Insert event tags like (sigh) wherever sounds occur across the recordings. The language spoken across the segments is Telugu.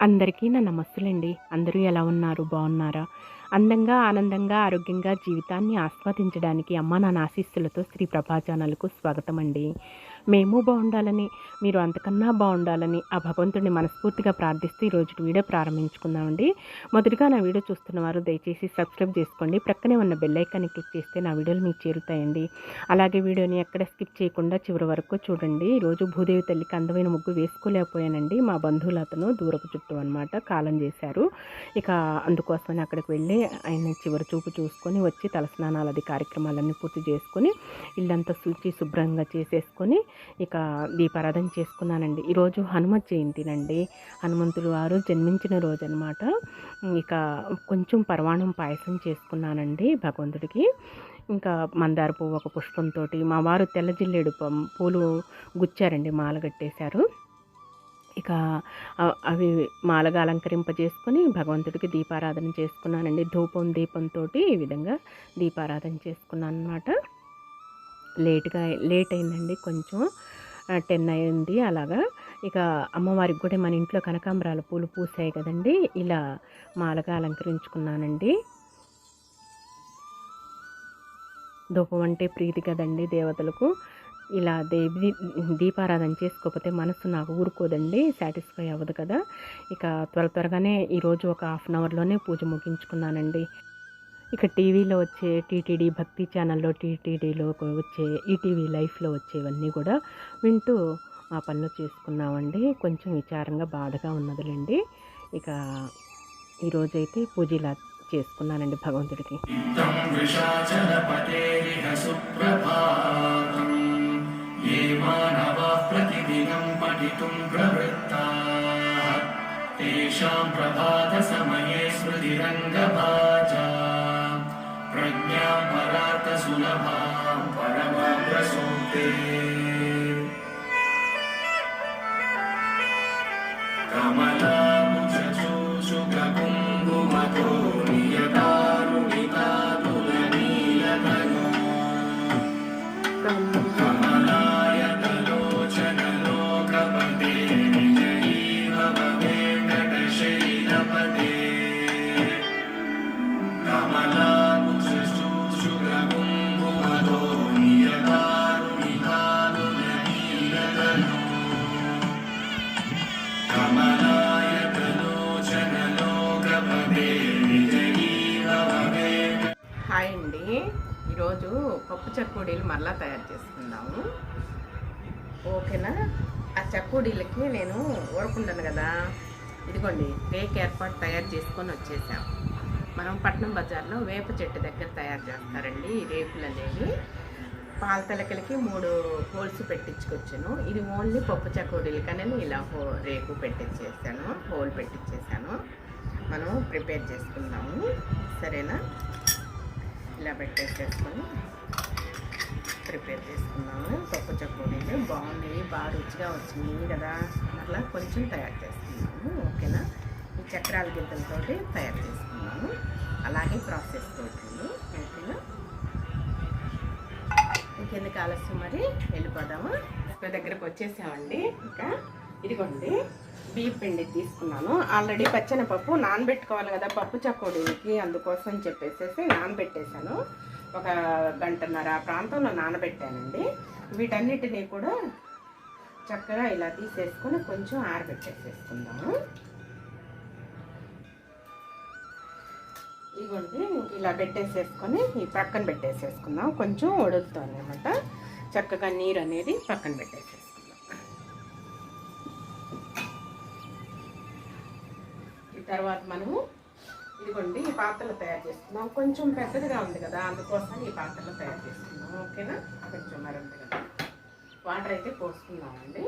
అందరికీ నా నమస్తులండి. అందరూ ఎలా ఉన్నారు? బాగున్నారా? అందంగా ఆనందంగా ఆరోగ్యంగా జీవితాన్ని ఆస్వాదించడానికి అమ్మ నాన్న ఆశీస్సులతో శ్రీ ప్రభా ఛానల్కు స్వాగతం అండి మేము బాగుండాలని మీరు అంతకన్నా బాగుండాలని ఆ భగవంతుడిని మనస్ఫూర్తిగా ప్రార్థిస్తూ ఈరోజు వీడియో ప్రారంభించుకుందామండి. మొదటిగా నా వీడియో చూస్తున్న వారు దయచేసి సబ్స్క్రైబ్ చేసుకోండి. ప్రక్కనే ఉన్న బెల్లైకాన్ని క్లిక్ చేస్తే నా వీడియోలు మీకు చేరుతాయండి. అలాగే వీడియోని ఎక్కడ స్కిప్ చేయకుండా చివరి వరకు చూడండి. ఈరోజు భూదేవి తల్లికి అందమైన ముగ్గు వేసుకోలేకపోయానండి. మా బంధువులు అతను దూరపు చుట్టూ అనమాట కాలం చేశారు. ఇక అందుకోసమని అక్కడికి వెళ్ళి ఆయన చివరి చూపు చూసుకొని వచ్చి తలస్నానాలు అది కార్యక్రమాలన్నీ పూర్తి చేసుకొని ఇల్లంతా శుచి శుభ్రంగా చేసేసుకొని ఇక దీపారాధన చేసుకున్నానండి. ఈరోజు హనుమ జయంతినండి. హనుమంతుడు వారు జన్మించిన రోజు అనమాట ఇక కొంచెం పరవాణం పాయసం చేసుకున్నానండి భగవంతుడికి. ఇంకా మందార పువ్వు ఒక పుష్పంతో మా వారు తెల్ల జిల్లేడు పూలు గుచ్చారండి మాల కట్టేశారు. ఇక అవి మాలగా అలంకరింపజేసుకొని భగవంతుడికి దీపారాధన చేసుకున్నానండి. ధూపం దీపంతో ఈ విధంగా దీపారాధన చేసుకున్నాను అనమాట లేట్గా లేట్ అయిందండి కొంచెం. టెన్ అయింది అలాగా. ఇక అమ్మవారికి కూడా మన ఇంట్లో కనకాంబరాల పూలు పూసాయి కదండి. ఇలా మాలగా అలంకరించుకున్నానండి. ధూపం అంటే ప్రీతి కదండి దేవతలకు. ఇలా దేవి దీపారాధన చేసుకోకపోతే మనసు నాకు ఊరుకోదండి సాటిస్ఫై అవ్వదు కదా. ఇక త్వర త్వరగానే ఈరోజు ఒక హాఫ్ అన్ అవర్లోనే పూజ ముగించుకున్నానండి. ఇక టీవీలో వచ్చే టీటీడీ భక్తి ఛానల్లో టీటీడీలో వచ్చే ఈటీవీ లైఫ్లో వచ్చేవన్నీ కూడా వింటూ మా పనులు చేసుకున్నామండి కొంచెం విచారంగా బాధగా ఉన్నదిలేండి ఇక ఈరోజైతే పూజ ఇలా చేసుకున్నానండి భగవంతుడికి तं वृषाचलपतेरिह सुप्रभातम् ये मानवाः प्रतिदिनं पठितुं प्रवृत्ताः तेषां प्रभातसमये स्मृतिरङ्गभाजा प्रज्ञां परार्थसुलभां परमां प्रसूक्ते कमलामुचूषुकुङ्कुमतो नियतारुणितातुलनीलतनो ఊరకుండాను కదా. ఇదిగోండి రేక్ ఏర్పాటు తయారు చేసుకొని వచ్చేసాం. మనం పట్నం బజార్లో వేప చెట్టు దగ్గర తయారు చేస్తారండి ఈ రేకులు అనేవి. పాల తలకలకి మూడు హోల్స్ పెట్టించుకొచ్చాను. ఇది ఓన్లీ పప్పు చక్కూడీలకనే ఇలా హో రేకు పెట్టించేసాను హోల్ పెట్టించేసాను. మనం ప్రిపేర్ చేసుకుందాము. సరేనా? ఇలా పెట్టేసేసుకొని ప్రిపేర్ చేసుకున్నాము పప్పు చక్కూడీలు బాగున్నాయి బాగా రుచిగా వచ్చినాయి కదా. అట్లా కొంచెం తయారు చేసుకున్నాము ఓకేనా? ఈ చక్రాల గిద్దలతోటి తయారు చేసుకున్నాము అలాగే ప్రాసెస్ తోటి. ఓకేనా? ఇంకెందుకు ఆలస్యం మరి? వెళ్ళిపోదామా? ఒక దగ్గరకు వచ్చేసామండి. ఇంకా ఇదిగోండి బియ్య పిండి తీసుకున్నాను. ఆల్రెడీ పచ్చెనపప్పు నానబెట్టుకోవాలి కదా పప్పు చకోడీకి అందుకోసం చెప్పేసేసి నానబెట్టేశాను. ఒక గంటన్నర ఆ ప్రాంతంలో నానబెట్టానండి. వీటన్నిటినీ కూడా చక్కగా ఇలా తీసేసుకొని కొంచెం ఆరబెట్టేసేసుకుందాము. ఇదిగోండి ఇలా పెట్టేసేసుకొని ఈ పక్కన పెట్టేసేసుకుందాం కొంచెం ఉడుకుతుంది అనమాట చక్కగా నీరు అనేది పక్కన పెట్టేసేసుకుందాం తర్వాత మనము ఇదిగోండి ఈ పాత్రలు తయారు చేసుకుందాం కొంచెం పెద్దదిగా ఉంది కదా అందుకోసం ఈ పాత్రలు తయారు చేసుకుందాం ఓకేనా? కొంచెం మరింత కదా వాటర్ అయితే పోసుకుందామండి.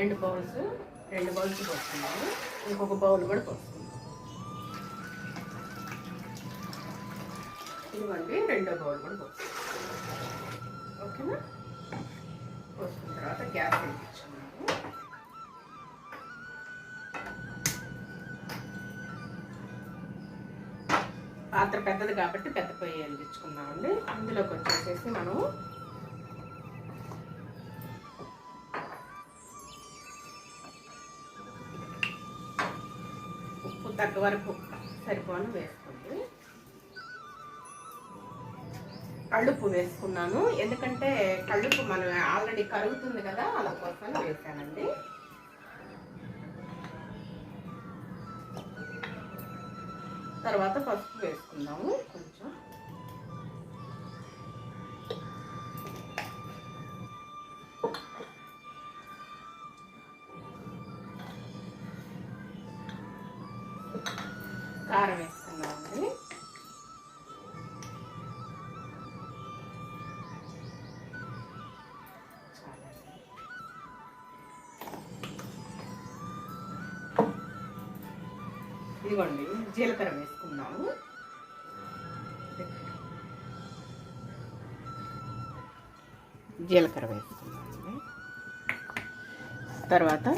రెండు బౌల్స్ రెండు బౌల్స్ పోసుకున్నాము ఇంకొక బౌల్ కూడా పోసుకున్నాము ఇదిగోండి రెండో బౌల్ కూడా పోసుకున్నాము ఓకేనా? పోసుకున్న తర్వాత గ్యాస్ వెలిగించుకున్నాము పాత్ర పెద్దది కాబట్టి పెద్ద పొయ్యి వెలిగించుకుందామండి. ఇందులోకి వచ్చేసేసి మనం వరకు సరిపోను వేసుకోండి. కళ్ళుప్పు వేసుకున్నాను. ఎందుకంటే కళ్ళుప్పు మనం ఆల్రెడీ కరుగుతుంది కదా అలా కోసం వేసానండి. తర్వాత పసుపు వేసుకుందాము. ఇదిగోండి జీలకర్ర వేసుకున్నాము జీలకర్ర వేసుకున్నామండి తర్వాత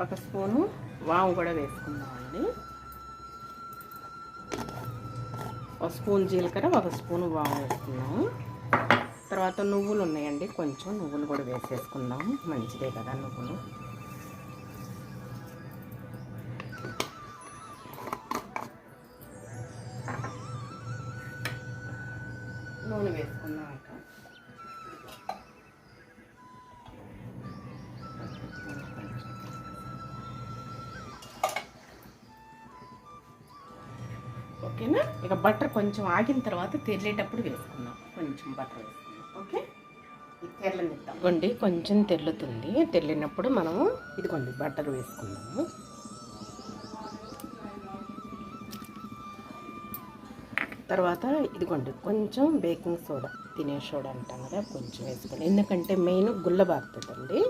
ఒక స్పూను వాము కూడా వేసుకుందామండి. ఒక స్పూన్ జీలకర్ర ఒక స్పూన్ వాము వేసుకున్నాము తర్వాత నువ్వులు ఉన్నాయండి కొంచెం నువ్వులు కూడా వేసేసుకుందాము. మంచిదే కదా నువ్వులు. ఓకేనా? ఇక బటర్ కొంచెం ఆగిన తర్వాత తెల్లేటప్పుడు వేసుకుందాం. కొంచెం బటర్ వేసుకుందాం. ఓకే? తెల్లనిద్దాం ఇదిగోండి కొంచెం తెల్లుతుంది తెల్లినప్పుడు మనము ఇదిగోండి బటర్ వేసుకుందాము. తర్వాత ఇదిగోండి కొంచెం బేకింగ్ సోడా తినే సోడా అంటాం కదా కొంచెం వేసుకోండి. ఎందుకంటే మెయిన్ గుల్లబారుతుందండి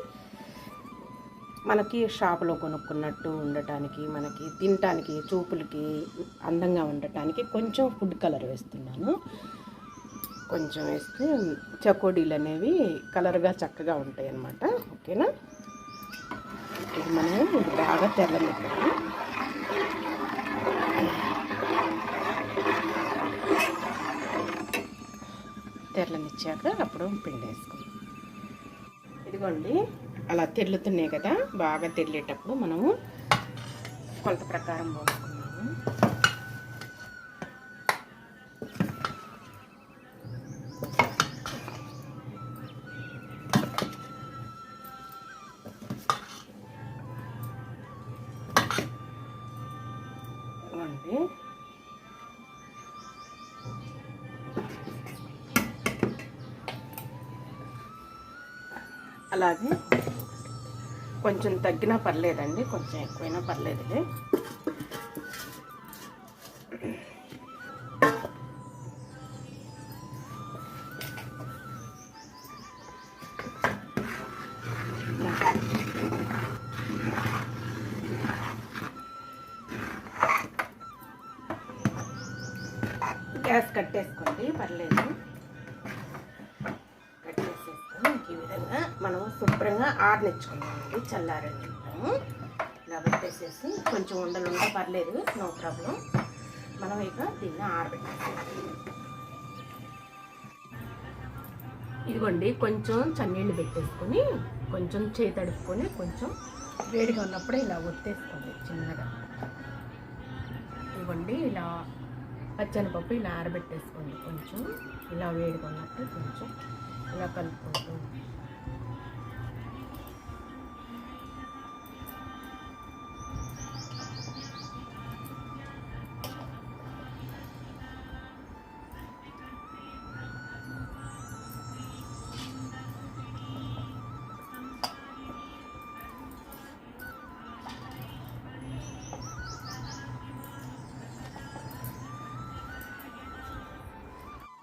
మనకి షాపులో కొనుక్కున్నట్టు ఉండటానికి మనకి తినటానికి చూపులకి అందంగా ఉండటానికి కొంచెం ఫుడ్ కలర్ వేస్తున్నాను. కొంచెం వేస్తే చకోడీలు అనేవి కలర్గా చక్కగా ఉంటాయి అన్నమాట ఓకేనా? ఇది మనం ఇది బాగా తెల్లనిద్దాము తెల్లనిచ్చాక అప్పుడు పిండి వేసుకుందాం ఇదిగోండి. అలా తెల్లుతున్నాయి కదా బాగా తెల్లేటప్పుడు మనము కొంత ప్రకారం పోసుకున్నాము అలాగే కొంచెం తగ్గినా పర్లేదండి కొంచెం ఎక్కువైనా పర్లేదు గ్యాస్ కట్టేసుకోండి పర్లేదు. మనం శుభ్రంగా ఆరనిచ్చుకున్నామండి చల్లారనిచ్చుకుంటాము ఇలా పెట్టేసేసి కొంచెం ఉండలు ఉంటే పర్లేదు నో ప్రాబ్లం. మనం ఇక దీన్ని ఆరబెట్టేసి ఇదిగోండి కొంచెం చన్నీళ్ళు పెట్టేసుకొని కొంచెం చేయి తడుపుకొని కొంచెం వేడిగా ఉన్నప్పుడే ఇలా ఒత్తేసుకోండి చిన్నగా. ఇదిగోండి ఇలా పచ్చనిపప్పు ఇలా ఆరబెట్టేసుకోండి కొంచెం. ఇలా వేడిగా ఉన్నప్పుడు కొంచెం ఇలా కలుపుకుంటూ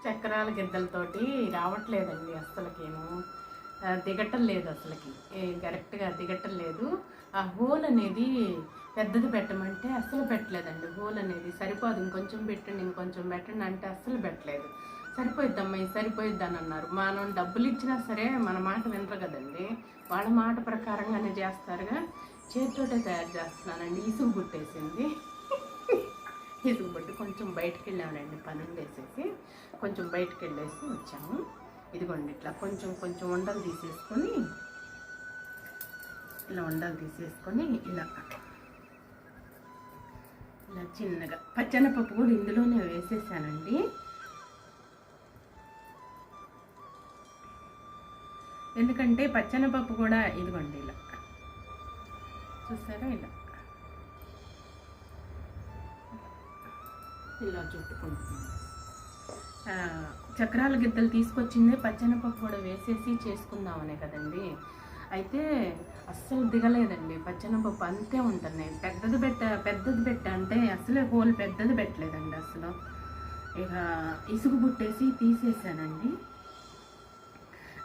చక్రాల గిద్దలతోటి రావట్లేదండి అస్సలకేను దిగటం లేదు అసలుకి ఏ కరెక్ట్గా దిగటం లేదు. ఆ హోల్ అనేది పెద్దది పెట్టమంటే అస్సలు పెట్టలేదండి హోల్ అనేది. సరిపోదు ఇంకొంచెం పెట్టండి ఇంకొంచెం పెట్టండి అంటే అస్సలు పెట్టలేదు. సరిపోయిద్దమ్మా ఇది సరిపోయిద్దని అని అన్నారు మనం డబ్బులు ఇచ్చినా సరే మన మాట వినరు కదండి. వాళ్ళ మాట ప్రకారంగానే చేస్తారుగా చేతితోటే తయారు చేస్తున్నానండి. ఇసుగు పుట్టేసింది. ఇసుగు కొంచెం బయటకు వెళ్ళామండి పని చేసేసి కొంచెం బయటకు వెళ్ళేసి వచ్చాము. ఇదిగోండి ఇట్లా కొంచెం కొంచెం వండలు తీసేసుకొని ఇలా వండలు తీసేసుకొని ఇలా ఇలా చిన్నగా పచ్చనపప్పు కూడా ఇందులోనే వేసేసానండి. ఎందుకంటే పచ్చనపప్పు కూడా ఇదిగోండి ఇలా చూసారా ఇలా ఇలా చుట్టుకుంటుంది. చక్రాల గిద్దలు తీసుకొచ్చిందే పచ్చెనపప్పు కూడా వేసేసి చేసుకుందామనే కదండి. అయితే అస్సలు దిగలేదండి పచ్చెనపప్పు అంతే ఉంటున్నాయి. పెద్దది పెట్ట పెద్దది పెట్ట అంటే అసలే హోల్ పెద్దది పెట్టలేదండి అసలు. ఇక ఇసుగు పుట్టేసి తీసేసానండి.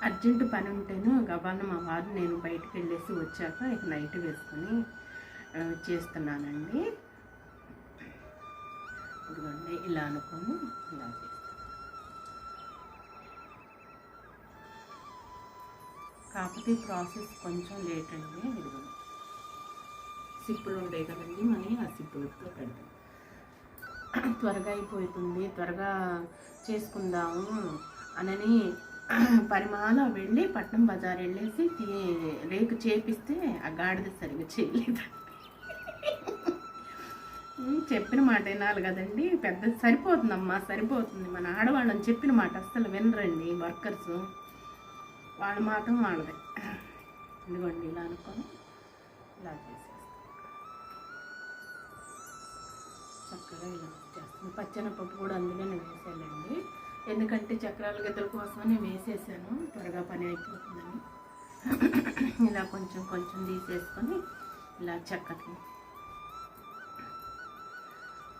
అర్జెంటు పని ఉంటేను గబాన మా వారు నేను బయటకు వెళ్ళేసి వచ్చాక ఇక నైట్ వేసుకొని చేస్తున్నానండి. ఇదిగోండి ఇలా అనుకొని ఇలా చేస్తాను. కాకపోతే ప్రాసెస్ కొంచెం లేట్ అండి ఇదిగోండి. సిప్పులు ఉంటాయి కదండి మనం ఆ సిప్పులతో పెడతాం. త్వరగా అయిపోతుంది త్వరగా చేసుకుందాము అనని పరిమాణం వెళ్ళి పట్నం బజార్ వెళ్ళేసి తీ- రేకు చేపిస్తే ఆ గాడిద సరిగ్గా చేయలేదు. చెప్పిన మాట వినాలి కదండి. పెద్ద సరిపోతుందమ్మా సరిపోతుంది. మన ఆడవాళ్ళని చెప్పిన మాట అస్సలు వినరండి వర్కర్స్. వాళ్ళ మాత్రం వాళ్ళదే. ఇదిగోండి ఇలా అనుకొని ఇలా చేసేస్తాం. చక్కగా ఇలా చేస్తాను పచ్చెనపప్పు కూడా అందులోనే వేసేయాలండి. ఎందుకంటే చక్రాల గద్దల కోసం నేను వేసేసాను. త్వరగా పని అయిపోతుందని. ఇలా కొంచెం కొంచెం తీసేసుకొని ఇలా చక్కకి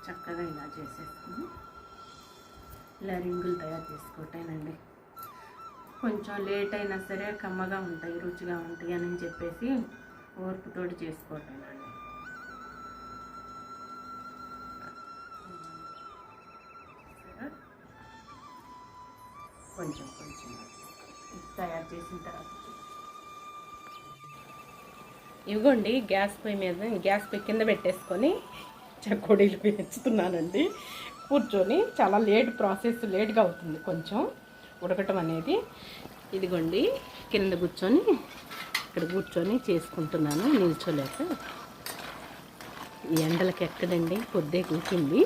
చక్కగా ఇలా చేసేసుకుని ఇలా రింగులు తయారు చేసుకోవటేనండి కొంచెం లేట్ అయినా సరే కమ్మగా ఉంటాయి రుచిగా ఉంటాయి అని చెప్పేసి ఓర్పుతోటి చేసుకోవటేనండి. కొంచెం కొంచెం తయారు చేసిన తర్వాత ఇవ్వండి గ్యాస్ పొయ్యి మీద గ్యాస్ పొయ్యి కింద పెట్టేసుకొని చకోడీలు (laughs) పెంచుతున్నానండి కూర్చొని చాలా లేట్ ప్రాసెస్ లేట్గా అవుతుంది కొంచెం ఉడకటం అనేది. ఇదిగోండి కింద కూర్చొని ఇక్కడ కూర్చొని చేసుకుంటున్నాను నిల్చోలేక. ఈ ఎండలకి ఎక్కడండి? పొద్దే కూర్చుంది.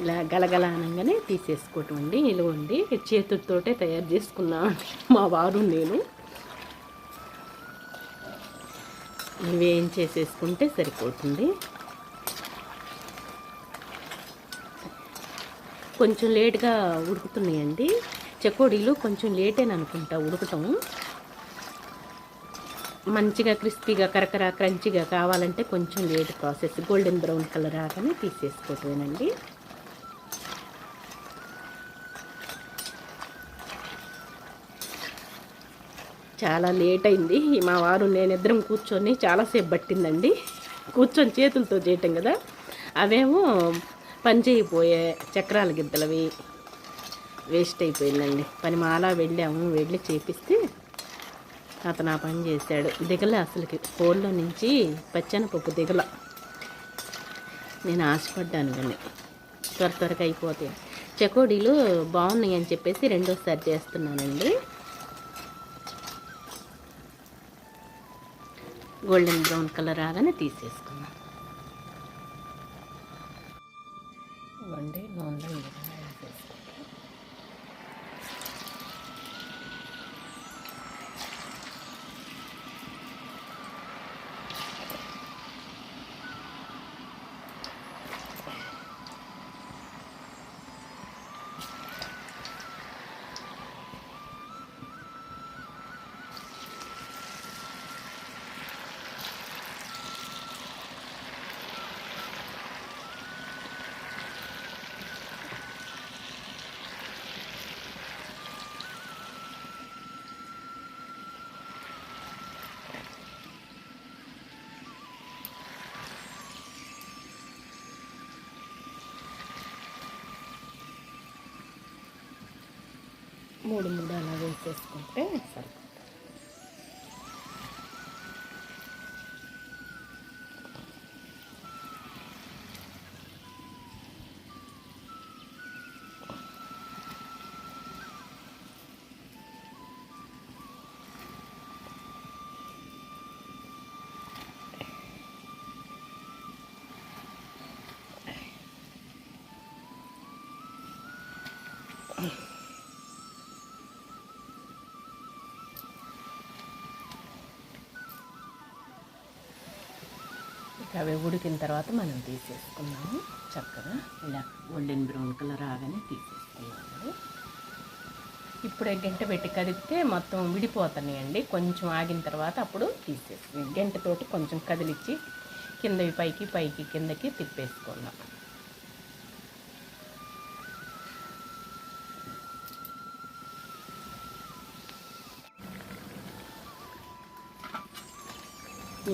ఇలా గలగల అనగానే తీసేసుకోవటం అండి. ఇలాగండి చేతులతోటే తయారు చేసుకున్నాను మా వారు నేను. ఇవి చేసేసుకుంటే సరిపోతుంది. కొంచెం లేట్గా ఉడుకుతున్నాయండి. చెకోడీలు కొంచెం లేటేని అనుకుంటా ఉడకటం మంచిగా క్రిస్పీగా కరకర క్రంచిగా కావాలంటే కొంచెం late process. Golden brown colour రాగానే తీసేసుకోవటమేనండి. చాలా లేట్ అయింది. మా వారు నేనిద్దరం కూర్చొని చాలాసేపు పట్టిందండి. కూర్చొని చేతులతో చేయటం కదా. అవేమో పనిచేయిపోయే చక్రాల గిద్దలవి వేస్ట్ అయిపోయిందండి. పని మాలా వెళ్ళాము. వెళ్ళి చేపిస్తే అతను ఆ పని చేశాడు. దిగల అసలుకి. ఫోన్లో నుంచి పచ్చనపప్పు దిగల. నేను ఆశపడ్డాను కానీ త్వర త్వరగా అయిపోతాయి. చకోడీలు బాగున్నాయి అని చెప్పేసి రెండోసారి చేస్తున్నానండి. గోల్డెన్ బ్రౌన్ కలర్ రాగానే తీసేసుకున్నాను మూడు మూడు అలా వేసేసుకుంటే సరిపోతుంది. అవి ఉడికిన తర్వాత మనం తీసేసుకున్నాము చక్కగా ఇలా గోల్డెన్ బ్రౌన్ కలర్ రాగానే తీసేసుకున్నాము ఇప్పుడు గంట పెట్టి కదిపితే మొత్తం విడిపోతున్నాయండి. కొంచెం ఆగిన తర్వాత అప్పుడు తీసేసుకుని గంటతోటి కొంచెం కదిలిచ్చి కిందవి పైకి పైకి కిందకి తిప్పేసుకున్నాం.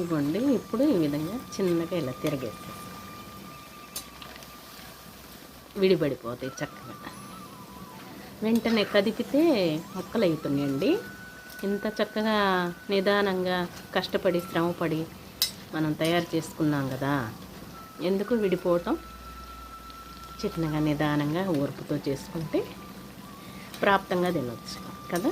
ఇవ్వండి. ఇప్పుడు ఈ విధంగా చిన్నగా ఇలా తిరగేస్తాం విడిపడిపోతాయి చక్కగా. వెంటనే కదిపితే మొక్కలు అవుతున్నాయండి ఇంత చక్కగా నిదానంగా కష్టపడి శ్రమపడి మనం తయారు చేసుకున్నాం కదా. ఎందుకు విడిపోవటం? చిన్నగా నిదానంగా ఓర్పుతో చేసుకుంటే ప్రాప్తంగా తినొచ్చు కదా.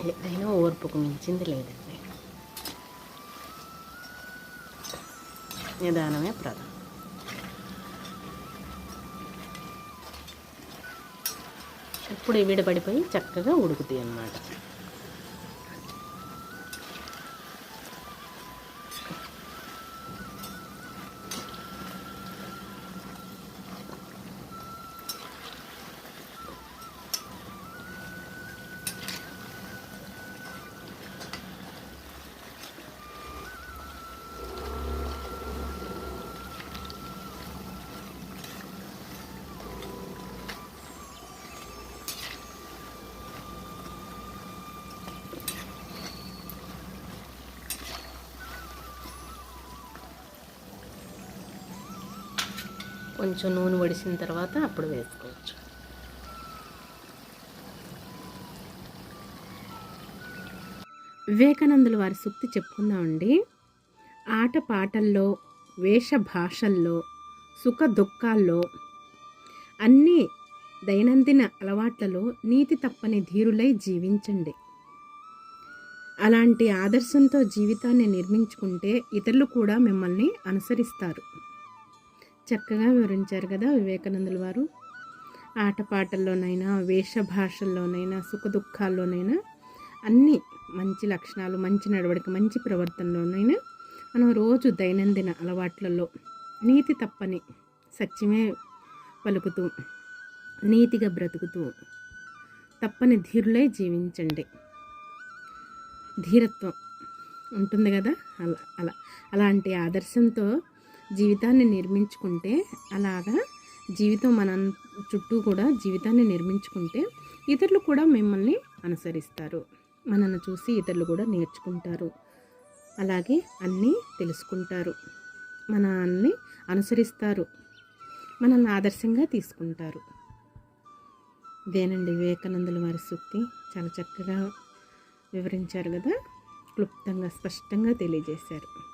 ఏదైనా ఓర్పుకు మించింది లేదండి. నిదానమే ప్రధానం. ఇప్పుడు విడబడిపోయి చక్కగా ఉడుకుతాయి అన్నమాట. కొంచెం నూనె వడిసిన తర్వాత అప్పుడు వేసుకోవచ్చు. వివేకానందుల వారి సూక్తి చెప్పుకుందామండి. ఆట పాటల్లో వేష భాషల్లో సుఖ దుఃఖాల్లో అన్నీ దైనందిన అలవాట్లలో నీతి తప్పని ధీరులై జీవించండి. అలాంటి ఆదర్శంతో జీవితాన్ని నిర్మించుకుంటే ఇతరులు కూడా మిమ్మల్ని అనుసరిస్తారు. చక్కగా వివరించారు కదా వివేకానందుల వారు. ఆటపాటల్లోనైనా వేషభాషల్లోనైనా సుఖ దుఃఖాల్లోనైనా అన్ని మంచి లక్షణాలు మంచి నడవడిక మంచి ప్రవర్తనలోనైనా మనం రోజు దైనందిన అలవాట్లలో నీతి తప్పని సత్యమే పలుకుతూ నీతిగా బ్రతుకుతూ తప్పని ధీరులై జీవించండి. ధీరత్వం ఉంటుంది కదా? అలా అలా అలాంటి ఆదర్శంతో జీవితాన్ని నిర్మించుకుంటే అలాగా జీవితం మన చుట్టూ కూడా జీవితాన్ని నిర్మించుకుంటే ఇతరులు కూడా మిమ్మల్ని అనుసరిస్తారు. మనల్ని చూసి ఇతరులు కూడా నేర్చుకుంటారు. అలాగే అన్నీ తెలుసుకుంటారు. మనల్ని అనుసరిస్తారు. మనల్ని ఆదర్శంగా తీసుకుంటారు. ఇదేనండి వివేకానందుల వారి సూక్తి. చాలా చక్కగా వివరించారు కదా. క్లుప్తంగా స్పష్టంగా తెలియజేశారు.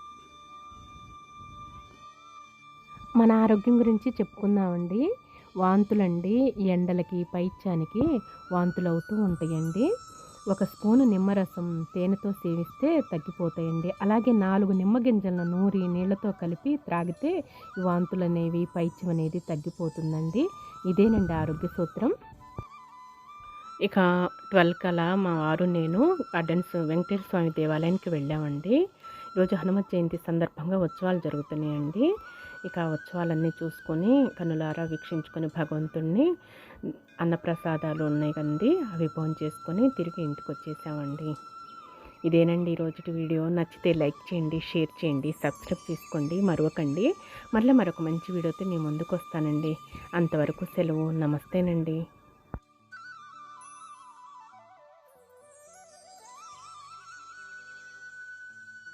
మన ఆరోగ్యం గురించి చెప్పుకుందామండి. వాంతులండి ఎండలకి పైత్యానికి వాంతులు అవుతూ ఉంటాయండి. ఒక స్పూను నిమ్మరసం తేనెతో సేవిస్తే తగ్గిపోతాయండి. అలాగే నాలుగు నిమ్మ గింజలను నూరి నీళ్ళతో కలిపి త్రాగితే వాంతులు అనేవి పైత్యం అనేది తగ్గిపోతుందండి. ఇదేనండి ఆరోగ్య సూత్రం. ఇక ట్వెల్వ్ కలా మా వారు నేను గార్డెన్స్ వెంకటేశ్వర స్వామి దేవాలయానికి వెళ్ళామండి. ఈరోజు హనుమత్ జయంతి సందర్భంగా ఉత్సవాలు జరుగుతున్నాయండి. ఇక ఉత్సవాలన్నీ చూసుకొని కనులారా వీక్షించుకొని భగవంతుణ్ణి అన్నప్రసాదాలు ఉన్నాయి కండి. అవి భోజనం చేసుకొని తిరిగి ఇంటికి వచ్చేసామండి. ఇదేనండి ఈరోజు వీడియో. నచ్చితే లైక్ చేయండి షేర్ చేయండి సబ్స్క్రైబ్ చేసుకోండి మరొకండి మళ్ళీ మరొక మంచి వీడియోతో నేను ముందుకు వస్తానండి అంతవరకు సెలవు. నమస్తేనండి.